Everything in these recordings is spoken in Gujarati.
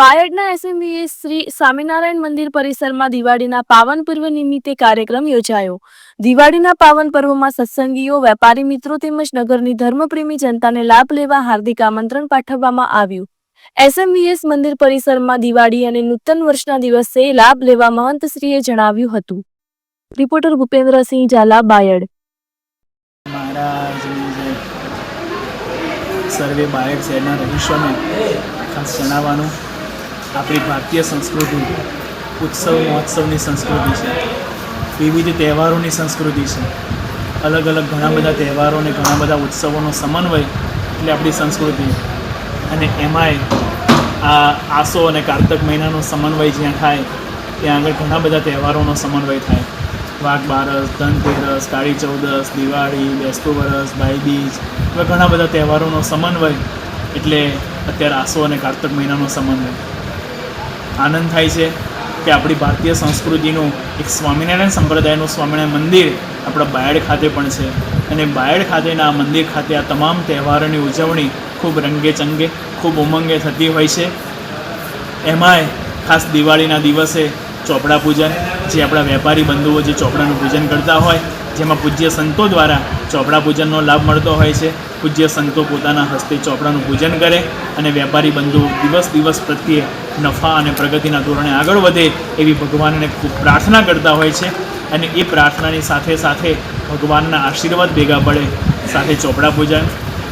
બાયડના એસએમવીએ શ્રી સ્વામિનારાયણ મંદિર પરિસરમાં દિવાળીના પાવન પર્વ નિમિત્તે કાર્યક્રમ યોજાયો. દિવાળીના પાવન પર્વમાં સત્સંગીઓ, વેપારી મિત્રો તેમજ નગરની ધર્મપ્રેમી જનતાને લાભ લેવા હાર્દિક આમંત્રણ પાઠવવામાં આવ્યું. એસએમવીએસ મંદિર પરિસરમાં દિવાળી અને નૂતન વર્ષના દિવસે લાભ લેવા મહંતશ્રીએ જણાવ્યું હતું. રિપોર્ટર ભૂપેન્દ્રસિંહ ઝાલા, બાયડ. સર્વે બાયડ શહેરના રહીશોને ખાસ જણાવવાનું આપણી ભારતીય સંસ્કૃતિ ઉત્સવ, મહોત્સવની સંસ્કૃતિ છે. વિવિધ તહેવારોની સંસ્કૃતિ છે. અલગ અલગ ઘણા બધા તહેવારો અને ઘણા બધા ઉત્સવોનો સમન્વય એટલે આપણી સંસ્કૃતિ. અને એમાંય આ આસો અને કારતક મહિનાનો સમન્વય જ્યાં થાય, ત્યાં આગળ ઘણા બધા તહેવારોનો સમન્વય થાય. વાઘ બારસ ધનતેરસ કાળી ચૌદસ, દિવાળી, બેસતું વરસ, ભાઈબીજ એવા ઘણા બધા તહેવારોનો સમન્વય એટલે અત્યારે આસો અને કારતક મહિનાનો સમન્વય. આનંદ થાય છે કે આપણી ભારતીય સંસ્કૃતિનું એક સ્વામિનારાયણ સંપ્રદાયનું સ્વામિનારાયણ મંદિર આપણા બાયડ ખાતે પણ છે. અને બાયડ ખાતેના આ મંદિર ખાતે આ તમામ તહેવારોની ઉજવણી ખૂબ રંગે ચંગે ખૂબ ઉમંગે થતી હોય છે. એમાંય ખાસ દિવાળીના દિવસે ચોપડા પૂજન, જે આપણા વેપારી બંધુઓ જે ચોપડાનું પૂજન કરતા હોય, જેમાં પૂજ્ય સંતો દ્વારા ચોપડા પૂજનનો લાભ મળતો હોય છે. પૂજ્ય સંતો પોતાના હસ્તે ચોપડાનું પૂજન કરે અને વેપારી બંધુઓ દિવસ દિવસ પ્રત્યે નફા અને પ્રગતિના ધોરણે આગળ વધે એવી ભગવાનને ખૂબ પ્રાર્થના કરતા હોય છે અને એ પ્રાર્થનાની સાથે સાથે ભગવાનના આશીર્વાદ ભેગા પડે, સાથે ચોપડા પૂજન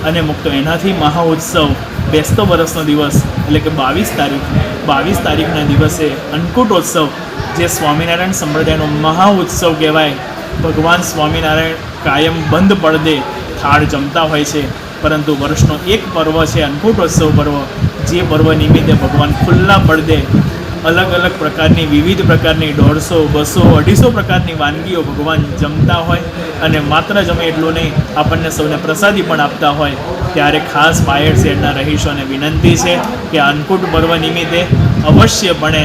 અને મુક્ત એનાથી મહાઉત્સવ, બેસતો વરસનો દિવસ, એટલે કે બાવીસ તારીખ, બાવીસ તારીખના દિવસે અન્નકૂટોત્સવ, જે સ્વામિનારાયણ સંપ્રદાયનો મહાઉત્સવ કહેવાય. ભગવાન સ્વામિનારાયણ કાયમ બંધ પડદે, થાળ જમતા હોય છે. પરંતુ વર્ષનો એક પર્વ છે અન્નકૂટોત્સવ પર્વ. જે પર્વ નિમિત્તે ભગવાન ખુલ્લા પડદે અલગ અલગ પ્રકારની, વિવિધ પ્રકારની દોઢસો, બસો, અઢીસો પ્રકારની વાનગીઓ ભગવાન જમતા હોય અને માત્ર જમે એટલું નહીં, આપણને સૌને પ્રસાદી પણ આપતા હોય. ત્યારે ખાસ પાયર શેરના રહીશોને વિનંતી છે કે અન્નકૂટ પર્વ નિમિત્તે અવશ્યપણે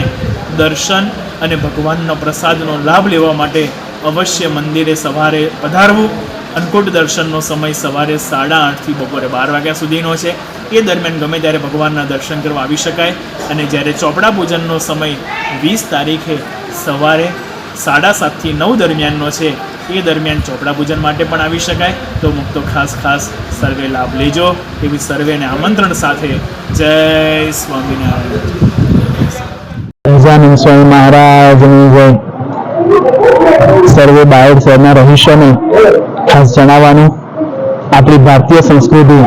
દર્શન અને ભગવાનનો પ્રસાદનો લાભ લેવા માટે અવશ્ય મંદિરે સવારે પધારવું. અન્નકૂટ દર્શનનો સમય સવારે સાડા આઠથી બપોરે બાર વાગ્યા સુધીનો છે. એ દરમિયાન ગમે ત્યારે ભગવાનના દર્શન કરવા આવી શકાય. અને જ્યારે ચોપડા પૂજનનો સમય વીસ તારીખે સવારે સાડા સાતથી નવ દરમિયાનનો છે, એ દરમિયાન ચોપડા પૂજન માટે પણ આવી શકાય. તો મુક્તો ખાસ ખાસ સર્વે લાભ લેજો. એવી સર્વેને આમંત્રણ સાથે જય સ્વામિનારાયણ. સ્વામી મહારાજની જય. સર્વે બાયડ શહેરના રહીશોને ખાસ જણાવવાનું. આપણી ભારતીય સંસ્કૃતિ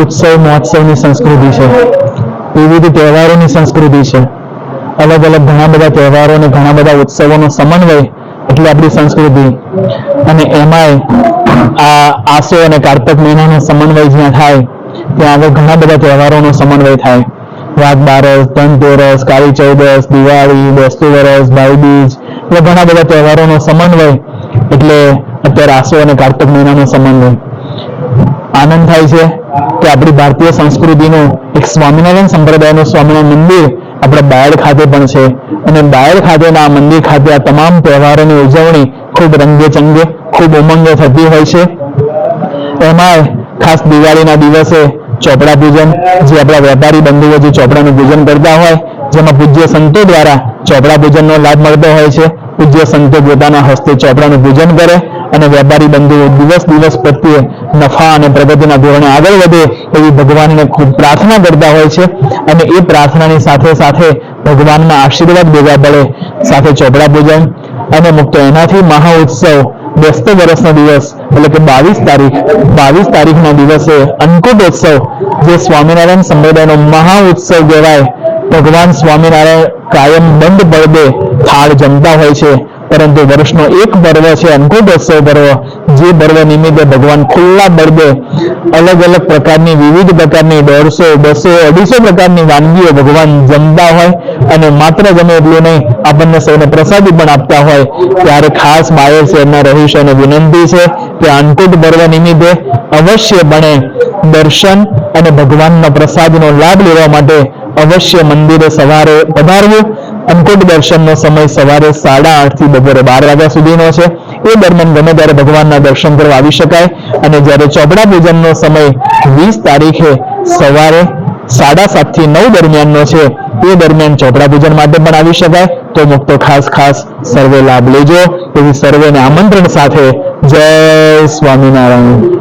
ઉત્સવ મહોત્સવની સંસ્કૃતિ છે. વિવિધ તહેવારોની સંસ્કૃતિ છે. અલગ અલગ ઘણા બધા તહેવારો અને ઘણા બધા ઉત્સવોનો સમન્વય એટલે આપણી સંસ્કૃતિ. અને એમાંય આ આસો અને કારતક મહિનાનો સમન્વય જ્યાં થાય, ત્યાં આગળ ઘણા બધા તહેવારોનો સમન્વય થાય. વાઘ બારસ ધનતેરસ કાળી ચૌદસ, દિવાળી, બેસતું વરસ ભાઈબીજ એવા ઘણા બધા તહેવારોનો સમન્વય એટલે અત્યારે આસો અને કારતક મહિનાનો સમન્વય. આનંદ થાય છે કે આપણી ભારતીય સંસ્કૃતિનું એક સ્વામિનારાયણ સંપ્રદાયનું સ્વામિનારાયણ મંદિર આપણા બાયડ ખાતે પણ છે. અને બાયડ ખાતેના આ મંદિર ખાતે આ તમામ તહેવારોની ઉજવણી ખૂબ રંગે ચંગે ખૂબ ઉમંગે થતી હોય છે. એમાંય ખાસ દિવાળીના દિવસે ચોપડા પૂજન, જે આપણા વેપારી બંધુઓ જે ચોપડાનું પૂજન કરતા હોય, જેમાં પૂજ્ય સંતો દ્વારા ચોપડા પૂજનનો લાભ મળતો હોય છે. પૂજ્ય સંતો પોતાના હસ્તે ચોપડાનું પૂજન કરે અને વેપારી બંધુઓ દિવસ દિવસ પ્રત્યે નફા અને પ્રગતિના ધોરણે આગળ વધે એવી ભગવાનને ખૂબ પ્રાર્થના કરતા હોય છે અને એ પ્રાર્થનાની સાથે સાથે ભગવાનના આશીર્વાદ ભેગા પડે, સાથે ચોપડા પૂજન અને મુક્ત એનાથી મહા ઉત્સવ બેસતો વર્ષનો દિવસ એટલે કે બાવીસ તારીખ, બાવીસ તારીખના દિવસે અન્નકૂટોત્સવ જે સ્વામિનારાયણ સંપ્રદાયનો મહા ઉત્સવ કહેવાય. ભગવાન સ્વામિનારાયણ કાયમ બંધ બળદે થાળ જમતા હોય છે. પરંતુ વર્ષનો એક પર્વ છે અન્નકૂટોત્સવ પર્વ, જે પર્વ નિમિત્તે ભગવાન ખુલ્લા બળદે અલગ અલગ પ્રકારની, વિવિધ પ્રકારની દોઢસો, બસો, અઢીસો પ્રકારની વાનગીઓ ભગવાન જમતા હોય અને માત્ર ગમે એટલું નહીં, આપણને સૌને પ્રસાદી પણ આપતા હોય. ત્યારે ખાસ બાયર શહેરના રહીશોને વિનંતી છે કે અંકુટ પર્વ નિમિત્તે અવશ્યપણે દર્શન અને ભગવાનના પ્રસાદનો લાભ લેવા માટે અવશ્ય મંદિરે સવારે પધારવું. અંકુટ દર્શનનો સમય સવારે સાડા આઠથી બપોરે બાર વાગ્યા સુધીનો છે. એ દરમિયાન ગમે ત્યારે ભગવાનના દર્શન કરવા આવી શકાય. અને જ્યારે ચોપડા પૂજનનો સમય વીસ તારીખે સવારે સાડા સાતથી નવ દરમિયાનનો છે, એ દરમિયાન ચોપડા પૂજન માટે પણ આવી શકાય. તો મુક્તો ખાસ ખાસ સર્વે લાભ લેજો. એવી સર્વેને આમંત્રણ સાથે જય સ્વામિનારાયણ.